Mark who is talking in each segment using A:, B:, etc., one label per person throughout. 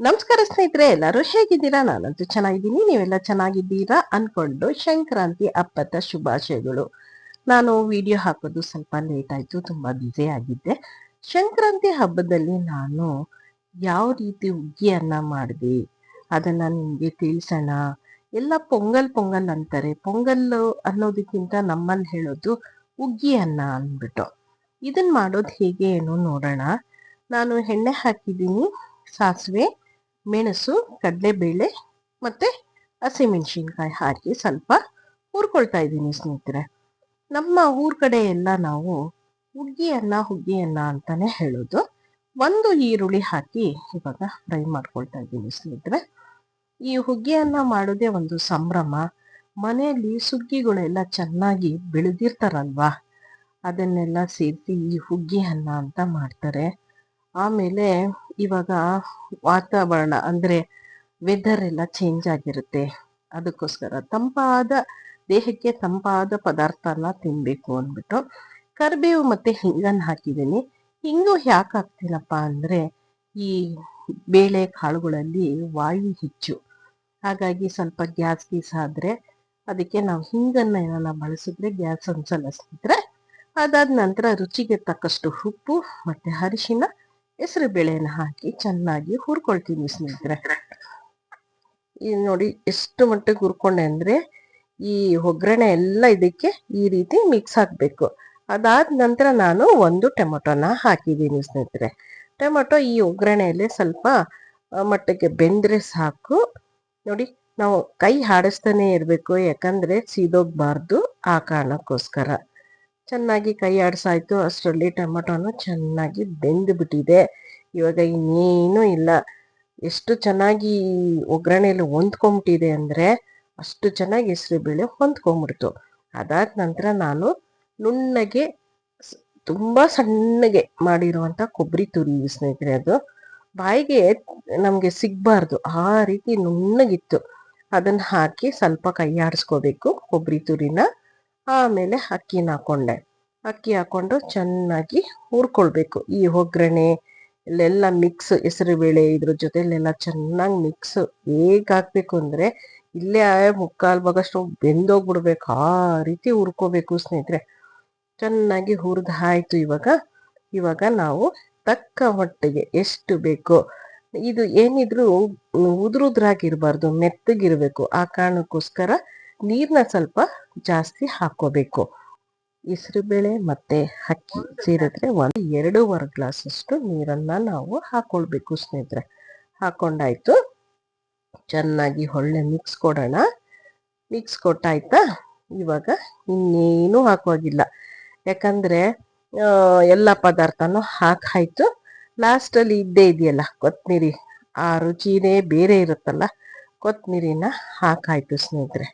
A: ನಮಸ್ಕಾರ ಸ್ನೇಹಿತರೆ, ಎಲ್ಲರೂ ಹೇಗಿದ್ದೀರಾ? ನಾನಂತೂ ಚೆನ್ನಾಗಿದ್ದೀನಿ. ನೀವೆಲ್ಲ ಚೆನ್ನಾಗಿದ್ದೀರಾ? ಅನ್ಕೊಂಡು ಸಂಕ್ರಾಂತಿ ಹಬ್ಬದ ಶುಭಾಶಯಗಳು. ನಾನು ವಿಡಿಯೋ ಹಾಕೋದು ಸ್ವಲ್ಪ ಲೇಟ್ ಆಯ್ತು, ತುಂಬಾ ಬ್ಯುಸಿ ಆಗಿದ್ದೆ. ಸಂಕ್ರಾಂತಿ ಹಬ್ಬದಲ್ಲಿ ನಾನು ಯಾವ ರೀತಿ ಹುಗ್ಗಿಯನ್ನ ಮಾಡಿದೆ, ಅದನ್ನ ನಿಮ್ಗೆ ತಿಳಿಸೋಣ. ಎಲ್ಲ ಪೊಂಗಲ್ ಪೊಂಗಲ್ ಅಂತಾರೆ. ಪೊಂಗಲ್ ಅನ್ನೋದಕ್ಕಿಂತ ನಮ್ಮಲ್ಲಿ ಹೇಳೋದು ಉಗ್ಗಿ ಅನ್ನ ಅಂದ್ಬಿಟ್ಟು. ಇದನ್ನ ಮಾಡೋದು ಹೇಗೆ ಏನು ನೋಡೋಣ. ನಾನು ಎಣ್ಣೆ ಹಾಕಿದ್ದೀನಿ, ಸಾಸಿವೆ ಮೆಣಸು, ಕಡಲೆಬೇಳೆ ಮತ್ತೆ ಹಸಿಮೆಣಸಿನ್ಕಾಯಿ ಹಾಕಿ ಸ್ವಲ್ಪ ಹುರ್ಕೊಳ್ತಾ ಇದ್ದೀನಿ ಸ್ನೇಹಿತರೆ. ನಮ್ಮ ಊರ್ ಕಡೆ ಎಲ್ಲ ನಾವು ಹುಗ್ಗಿಯನ್ನ ಹುಗ್ಗಿಯನ್ನ ಅಂತಾನೆ ಹೇಳೋದು. ಒಂದು ಈರುಳ್ಳಿ ಹಾಕಿ ಇವಾಗ ಫ್ರೈ ಮಾಡ್ಕೊಳ್ತಾ ಇದ್ದೀನಿ ಸ್ನೇಹಿತರೆ. ಈ ಹುಗ್ಗಿಯನ್ನ ಮಾಡೋದೇ ಒಂದು ಸಂಭ್ರಮ. ಮನೆಯಲ್ಲಿ ಸುಗ್ಗಿಗಳೆಲ್ಲ ಚೆನ್ನಾಗಿ ಬೆಳೆದಿರ್ತಾರಲ್ವಾ? ಅದನ್ನೆಲ್ಲ ಸೇರಿಸಿ ಈ ಹುಗ್ಗಿ ಅನ್ನ ಅಂತ ಮಾಡ್ತಾರೆ. ಆಮೇಲೆ ಇವಾಗ ವಾತಾವರಣ ಅಂದ್ರೆ ವೆದರ್ ಎಲ್ಲ ಚೇಂಜ್ ಆಗಿರುತ್ತೆ. ಅದಕ್ಕೋಸ್ಕರ ತಂಪಾದ, ದೇಹಕ್ಕೆ ತಂಪಾದ ಪದಾರ್ಥನ ತಿನ್ನಬೇಕು ಅಂದ್ಬಿಟ್ಟು ಕರಿಬೇವು ಮತ್ತೆ ಹಿಂಗನ್ನು ಹಾಕಿದ್ದೀನಿ. ಹಿಂಗು ಯಾಕೆ ಹಾಕ್ತೀನಪ್ಪ ಅಂದ್ರೆ ಈ ಬೇಳೆ ಕಾಳುಗಳಲ್ಲಿ ವಾಯು ಹೆಚ್ಚು. ಹಾಗಾಗಿ ಸ್ವಲ್ಪ ಗ್ಯಾಸ್ ಗೀಸ್ ಆದರೆ ಅದಕ್ಕೆ ನಾವು ಹಿಂಗನ್ನ ಏನಾರ ಬಳಸಿದ್ರೆ ಗ್ಯಾಸ್ ಅನ್ಸಲ್ಲ ಅದಾದ ನಂತರ ರುಚಿಗೆ ತಕ್ಕಷ್ಟು ಉಪ್ಪು ಮತ್ತೆ ಅರಿಶಿನ ಹೆಸರು ಬೇಳೆನ ಹಾಕಿ ಚೆನ್ನಾಗಿ ಹುರ್ಕೊಳ್ತೀನಿ ಸ್ನೇಹಿತರೆ. ಈ ನೋಡಿ ಎಷ್ಟು ಮಟ್ಟಿಗೆ ಹುರ್ಕೊಂಡೆ ಅಂದರೆ ಈ ಒಗ್ಗರಣೆ ಎಲ್ಲ ಇದಕ್ಕೆ ಈ ರೀತಿ ಮಿಕ್ಸ್ ಹಾಕಬೇಕು. ಅದಾದ ನಂತರ ನಾನು ಒಂದು ಟೊಮೊಟೊನ ಹಾಕಿದ್ದೀನಿ ಸ್ನೇಹಿತರೆ. ಟೊಮೆಟೊ ಈ ಒಗ್ಗರಣೆಯಲ್ಲೇ ಸ್ವಲ್ಪ ಮಟ್ಟಕ್ಕೆ ಬೆಂದರೆ ಸಾಕು. ನೋಡಿ ನಾವು ಕೈ ಹಾಡಿಸ್ತಾನೆ ಇರಬೇಕು, ಯಾಕಂದರೆ ಸೀದೋಗಬಾರ್ದು ಆ ಕಾರಣಕ್ಕೋಸ್ಕರ. ಚೆನ್ನಾಗಿ ಕೈ ಆಡ್ಸಾಯ್ತು. ಅಷ್ಟರಲ್ಲಿ ಟೊಮೆಟೊನು ಚೆನ್ನಾಗಿ ಬೆಂದು ಬಿಟ್ಟಿದೆ ಇವಾಗ ಇನ್ನೇನು ಇಲ್ಲ. ಎಷ್ಟು ಚೆನ್ನಾಗಿ ಒಗ್ಗರಣೆಯಲ್ಲಿ ಹೊಂದ್ಕೊಂಬಿಟ್ಟಿದೆ ಅಂದ್ರೆ ಅಷ್ಟು ಚೆನ್ನಾಗಿ ಹೆಸರು ಬೇಳೆ ಹೊಂದ್ಕೊಂಬಿಡ್ತು. ಅದಾದ ನಂತರ ನಾನು ನುಣ್ಣಗೆ ತುಂಬಾ ಸಣ್ಣಗೆ ಮಾಡಿರುವಂತ ಕೊಬ್ಬರಿ ತುರಿ ಸ್ನೇಹಿತರೆ ಅದು. ಬಾಯಿಗೆ ನಮಗೆ ಸಿಗಬಾರ್ದು. ಆ ರೀತಿ ನುಣ್ಣಗಿತ್ತು. ಅದನ್ನ ಹಾಕಿ ಸ್ವಲ್ಪ ಕೈ ಆಡಿಸ್ಕೋಬೇಕು ಕೊಬ್ಬರಿ ತುರಿನ. ಆಮೇಲೆ ಅಕ್ಕಿನ ಹಾಕೊಂಡೆ. ಅಕ್ಕಿ ಹಾಕೊಂಡು ಚೆನ್ನಾಗಿ ಹುರ್ಕೊಳ್ಬೇಕು. ಈ ಒಗ್ಗರಣೆ, ಇಲ್ಲೆಲ್ಲ ಮಿಕ್ಸ್ ಹೆಸರುಬೇಳೆ ಇದ್ರ ಜೊತೆಲೆಲ್ಲ ಚೆನ್ನಾಗಿ ಮಿಕ್ಸ್ ಹೇಗೆ ಹಾಕ್ಬೇಕು ಅಂದ್ರೆ ಇಲ್ಲೇ ಮುಕ್ಕಾಲ್ ಭಾಗಷ್ಟು ಬೆಂದೋಗ್ಬಿಡ್ಬೇಕು. ಆ ರೀತಿ ಹುರ್ಕೋಬೇಕು ಸ್ನೇಹಿತರೆ. ಚೆನ್ನಾಗಿ ಹುರಿದು ಆಯ್ತು ಇವಾಗ. ಇವಾಗ ನಾವು ತಕ್ಕ ಹೊಟ್ಟೆಗೆ ಎಷ್ಟು ಬೇಕು, ಇದು ಏನಿದ್ರು ಉದುರುದ್ರಾಗಿರಬಾರ್ದು ಮೆತ್ತಗಿರಬೇಕು. ಆ ಕಾರಣಕ್ಕೋಸ್ಕರ ನೀರ್ನ ಸ್ವಲ್ಪ ಜಾಸ್ತಿ ಹಾಕೋಬೇಕು. ಹೆಸರುಬೇಳೆ ಮತ್ತೆ ಅಕ್ಕಿ ಸೇರಿದ್ರೆ ಒಂದು ಎರಡೂವರೆ ಗ್ಲಾಸಷ್ಟು ನೀರನ್ನ ನಾವು ಹಾಕೊಳ್ಬೇಕು ಸ್ನೇಹಿತರೆ. ಹಾಕೊಂಡಾಯ್ತು. ಚೆನ್ನಾಗಿ ಒಳ್ಳೆ ಮಿಕ್ಸ್ ಕೊಡೋಣ. ಮಿಕ್ಸ್ ಕೊಟ್ಟಾಯ್ತಾ? ಇವಾಗ ಇನ್ನೇನು ಹಾಕುವಾಗಿಲ್ಲ ಯಾಕಂದ್ರೆ ಎಲ್ಲ ಪದಾರ್ಥನೂ ಹಾಕಾಯ್ತು. ಲಾಸ್ಟಲ್ಲಿ ಇದ್ದೇ ಇದೆಯಲ್ಲ, ಕೊತ್ಮಿರಿ. ಆ ರುಚಿನೇ ಬೇರೆ ಇರುತ್ತಲ್ಲ ಕೊತ್ತಂಬರಿನ ಹಾಕಾಯ್ತು ಸ್ನೇಹಿತರೆ.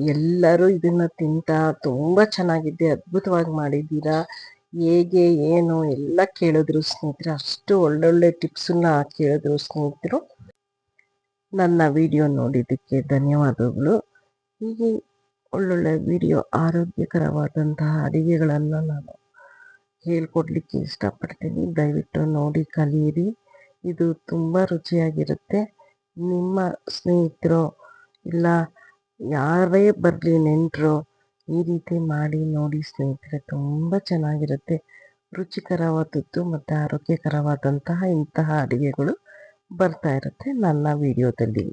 A: ಎಲ್ಲರೂ ಇದನ್ನ ತಿಂತ ತುಂಬಾ ಚೆನ್ನಾಗಿದೆ ಅದ್ಭುತವಾಗಿ ಮಾಡಿದ್ದೀರಾ? ಹೇಗೆ, ಏನು ಎಲ್ಲ ಕೇಳಿದ್ರು ಸ್ನೇಹಿತರೆ, ಅಷ್ಟು ಒಳ್ಳೊಳ್ಳೆ ಟಿಪ್ಸನ್ನ ಕೇಳಿದ್ರು ಸ್ನೇಹಿತರು. ನನ್ನ ವಿಡಿಯೋ ನೋಡಿದ್ದಕ್ಕೆ ಧನ್ಯವಾದಗಳು. ಹೀಗೆ ಒಳ್ಳೊಳ್ಳೆ ವಿಡಿಯೋ ಆರೋಗ್ಯಕರವಾದಂತಹ ಅಡಿಗೆಗಳನ್ನು ನಾನು ಹೇಳ್ಕೊಡ್ಲಿಕ್ಕೆ ಇಷ್ಟಪಡ್ತೀನಿ. ದಯವಿಟ್ಟು ನೋಡಿ, ಕಲಿಯಿರಿ. ಇದು ತುಂಬ ರುಚಿಯಾಗಿರುತ್ತೆ. ನಿಮ್ಮ ಸ್ನೇಹಿತರು, ಇಲ್ಲ ಯಾರೇ ಬರಲಿ ನೆಂಟರು, ಈ ರೀತಿ ಮಾಡಿ ನೋಡಿ ಸ್ನೇಹಿತರೆ, ತುಂಬ ಚೆನ್ನಾಗಿರುತ್ತೆ. ರುಚಿಕರವಾದದ್ದು ಮತ್ತು ಆರೋಗ್ಯಕರವಾದಂತಹ ಇಂತಹ ಅಡುಗೆಗಳು ಬರ್ತಾ ಇರುತ್ತೆ ನನ್ನ ವಿಡಿಯೋದಲ್ಲಿ.